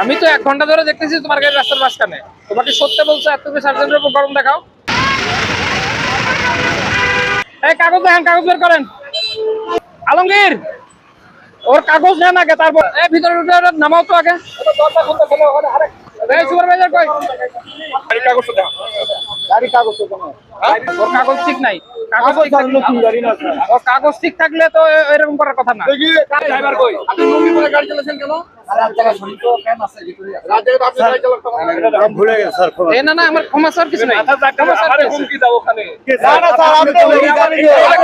আমি তো এক ঘণ্টা ধরে দেখতেছি তোমার গাড়ি রাস্তার মাঝখানে। তোমাকে সত্যি বলছো এত সার্জেন্টের উপর গরম দেখাও। এই কাগজ দেখেন কাগজ বের করেন। আলমগীর ওর কাগজ নেন আগে তারপর এই ভিতরে নামাও তো আগে। সুপারভাইজার কই? গাড়ি কাগজ তো দাও গাড়ি কাগজ তো কোনো হ্যাঁ? ওর কাগজ ঠিক নাই। কাগজ ঠিক থাকলে তো এরকম করার কথা না। ড্রাইভার কই? আপনি লুঙ্গি পরে গাড়ি চালাচ্ছেন কেন? না না আমার ক্ষমা স্যার কিছু নাই।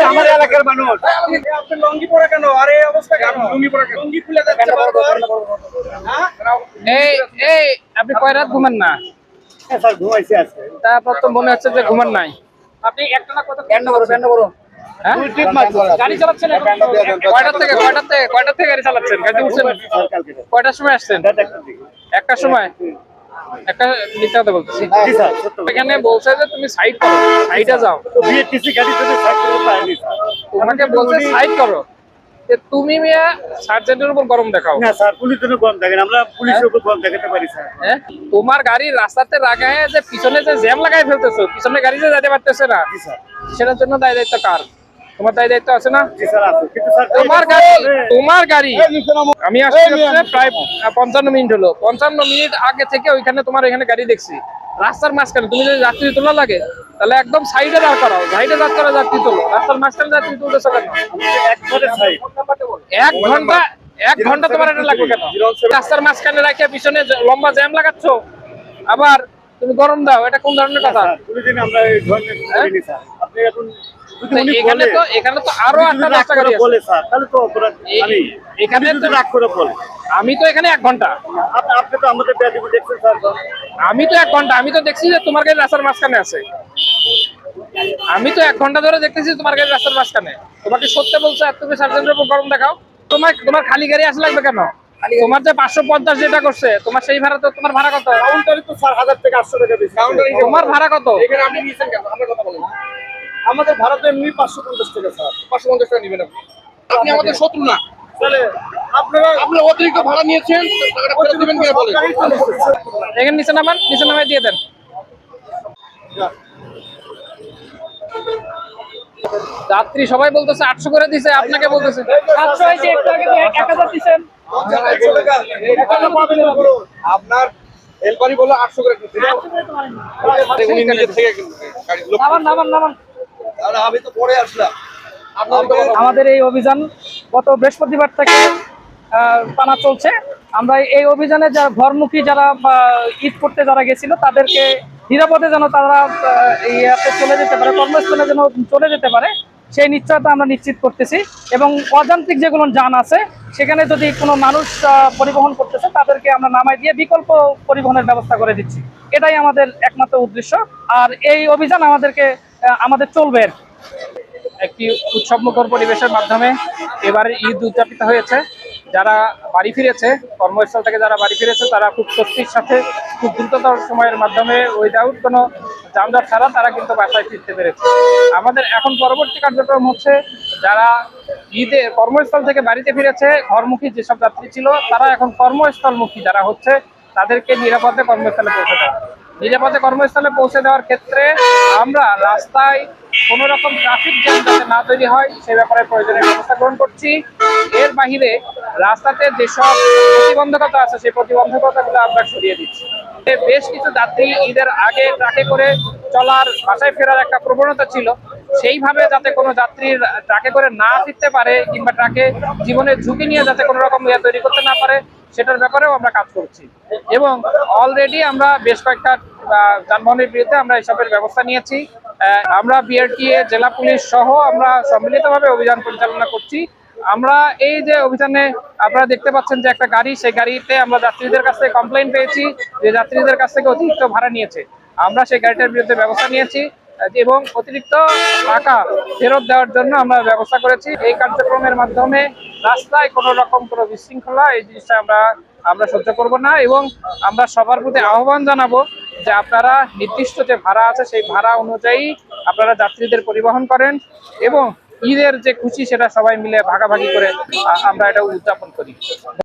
আমার এলাকার মানুষ। আপনি আপনি লুঙ্গি পরে কেন? আরে এই অবস্থা কেন লুঙ্গি পরে লুঙ্গি খুলে যাচ্ছে হ্যাঁ? এই এই আপনি কয় রাত ঘুমান না? হ্যাঁ, স্যার ঘুমাইছি আজকে। তারপর তো মনে হচ্ছে যে ঘুমান নাই। আপনি একটা না কত ব্যান্ড করো ব্যান্ড করো। হ্যাঁ? গাড়ি চালাচ্ছেন? থেকে থেকে কয়টা থেকে গাড়ি চালাচ্ছেন? গাড়িতে উঠছেন? কয়টার সময় আসছেন? একটার সময়? একটা মিথ্যা কথা বলতেছি কথা। এখানে বলছে যে তুমি সাইড করো সাইডে যাও। বিএটিসি গাড়ি যদি সাইড করে পাইনি স্যার। তোমাকে বলছে সাইড করো। যে তুমি মিয়া সার্জেন্টের উপর গরম দেখাও। না স্যার পুলিশ জন্য দেখেন আমরা পুলিশের উপর কম দেখাতে পারি স্যার। হ্যাঁ? তোমার গাড়ি রাস্তাতে লাগায় যে পিছনে যে জ্যাম লাগাই ফেলতেছো পিছনে গাড়ি যে যেতে পারতেছে না সেটার জন্য দায় দায়িত্ব কার? তোমার দায় দায়িত্ব আছে না? তোমার গাড়ি তোমার গাড়ি। আমি আসতে প্রায় পঞ্চান্ন মিনিট হলো। পঞ্চান্ন মিনিট আগে থেকে ওইখানে তোমার এখানে গাড়ি দেখছি। রাস্তার মাঝখানে তুমি যদি রাত্রি তোলা লাগে তাহলে একদম সাইডে দাঁড় করাও সাইডে দাঁড় করা যাত্রী তোলো রাস্তার মাঝখানে যাত্রী তুলতেছো কেন এক ঘণ্টা এক ঘণ্টা তোমার এটা লাগবে কেন? রাস্তার মাঝখানে রাখিয়া পিছনে লম্বা জ্যাম লাগাচ্ছ আবার তুমি গরম দাও এটা কোন ধরনের কথা? এখন তো এখানে তো আরও গাড়ি বলে স্যার তাহলে তো অপরাধ আমি এখানে তো- রাগ করে বলে। আমি তো এখানে এক ঘণ্টা। আপনি আপনি তো আমাদের দেখছেন স্যার। আমি তো এক ঘণ্টা। আমি তো দেখছি যে তোমার কাছে রাস্তার মাঝখানে আছে। আমি তো এক ঘণ্টা ধরে দেখতেছি তোমার গাড়ি রাস্তার মাঝখানে। তোমাকে সত্যি বলছো এত তুমি সার্জেন্টের উপর গরম দেখাও। তোমার তোমার খালি গাড়ি আসে লাগবে কেন? তোমার যে পাঁচশো পঞ্চাশ যেটা করছে তোমার সেই ভাড়া তো তোমার ভাড়া কত? কাউন্টারে তো স্যার হাজার থেকে আটশো টাকা বেশি। তোমার ভাড়া কত? এখানে আপনি নিয়েছেন কেন? আপনার কথা বলেন। আমাদের ভাড়া তো এমনি পাঁচশো পঞ্চাশ টাকা স্যার। পাঁচশো পঞ্চাশ টাকা নেবেন আপনি। আপনি আমাদের শত্রু না। তাহলে আপনারা আপনি অতিরিক্ত ভাড়া নিয়েছেন টাকাটা ফেরত দেবেন কিনা বলেন। সরকারি তো নিচ্ছে, স্যার। এখানে নিচে নামান নিচে নামাই দিয়ে দেন। যাত্রী সবাই বলতেছে আটশো করে দিছে আপনাকে বলতেছে। আটশো হয়েছে একটু আগে এক হাজার দিচ্ছেন আপনার হেলপারি বলে আটশো করে উনি নিজে থেকে কিনতে গাড়ি লোক নামান নামান নামান। আমি তো পরে আসলাম। আমাদের এই অভিযান গত বৃহস্পতিবার থেকে টানা চলছে। আমরা এই অভিযানে যারা ঘরমুখী যারা বা, ঈদ করতে যারা গেছিল তাদেরকে নিরাপদে যেন তারা ইয়াতে চলে যেতে পারে কর্মস্থলে যেন চলে যেতে পারে, সেই নিশ্চয়তা আমরা নিশ্চিত করতেছি। এবং অযান্ত্রিক যেগুলো যান আছে, সেখানে যদি কোনো মানুষ পরিবহন করতেছে, তাদেরকে আমরা নামাই দিয়ে বিকল্প পরিবহনের ব্যবস্থা করে দিচ্ছি। এটাই আমাদের একমাত্র উদ্দেশ্য। আর এই অভিযান আমাদেরকে আমাদের চলবে। একটি উৎসবমুখর পরিবেশের মাধ্যমে এবারে ঈদ উদযাপিত হয়েছে। যারা বাড়ি ফিরেছে, কর্মস্থল থেকে যারা বাড়ি ফিরেছে, তারা খুব স্বস্তির সাথে, খুব দ্রুততর সময়ের মাধ্যমে উইদাউট কোনো যানজট ছাড়া তারা কিন্তু বাসায় ফিরতে পেরেছে। আমাদের এখন পরবর্তী কার্যক্রম হচ্ছে, যারা ঈদে কর্মস্থল থেকে বাড়িতে ফিরেছে, ঘরমুখী যেসব যাত্রী ছিল, তারা এখন কর্মস্থলমুখী যারা হচ্ছে, তাদেরকে নিরাপদে কর্মস্থলে পৌঁছে দেওয়া। নিরাপদে কর্মস্থলে পৌঁছে দেওয়ার ক্ষেত্রে আমরা রাস্তায় কোনো রকম ট্রাফিক জ্যাম যাতে না তৈরি হয়, সে ব্যাপারে প্রয়োজনীয় ব্যবস্থা গ্রহণ করছি। এর বাহিরে রাস্তাতে যেসব প্রতিবন্ধকতা আছে, সেই প্রতিবন্ধকতাগুলো আমরা সরিয়ে দিচ্ছি। বেশ কিছু যাত্রী ঈদের আগে ট্রাকে করে চলার, বাসায় ফেরার একটা প্রবণতা ছিল। সেইভাবে যাতে কোনো যাত্রীর ট্রাকে করে না ফিরতে পারে কিংবা ট্রাকে জীবনের ঝুঁকি নিয়ে যাতে কোনো রকম ইয়ে তৈরি করতে না পারে, সেটার ব্যাপারেও আমরা কাজ করছি। এবং অলরেডি আমরা বেশ কয়েকটা যানবাহনের বিরুদ্ধে আমরা এসবের ব্যবস্থা নিয়েছি। আমরা বিআরটিএ, জেলা পুলিশ সহ আমরা সম্মিলিতভাবে অভিযান পরিচালনা করছি। আমরা এই যে অভিযানে আপনারা দেখতে পাচ্ছেন যে একটা গাড়ি, সেই গাড়িতে আমরা যাত্রীদের কাছ থেকে কমপ্লেন পেয়েছি যে যাত্রীদের কাছ থেকে অতিরিক্ত ভাড়া নিয়েছে। আমরা সেই গাড়িটার বিরুদ্ধে ব্যবস্থা নিয়েছি এবং অতিরিক্ত টাকা ফেরত দেওয়ার জন্য আমরা ব্যবস্থা করেছি। এই কার্যক্রমের মাধ্যমে রাস্তায় কোনো রকম কোনো বিশৃঙ্খলা এই জিনিসটা আমরা আমরা সহ্য করব না এবং আমরা সবার প্রতি আহ্বান জানাব যে আপনারা নির্দিষ্ট যে ভাড়া আছে সেই ভাড়া অনুযায়ী আপনারা যাত্রীদের পরিবহন করেন এবং ঈদের যে খুশি সেটা সবাই মিলে ভাগাভাগি করে আমরা এটা উদযাপন করি।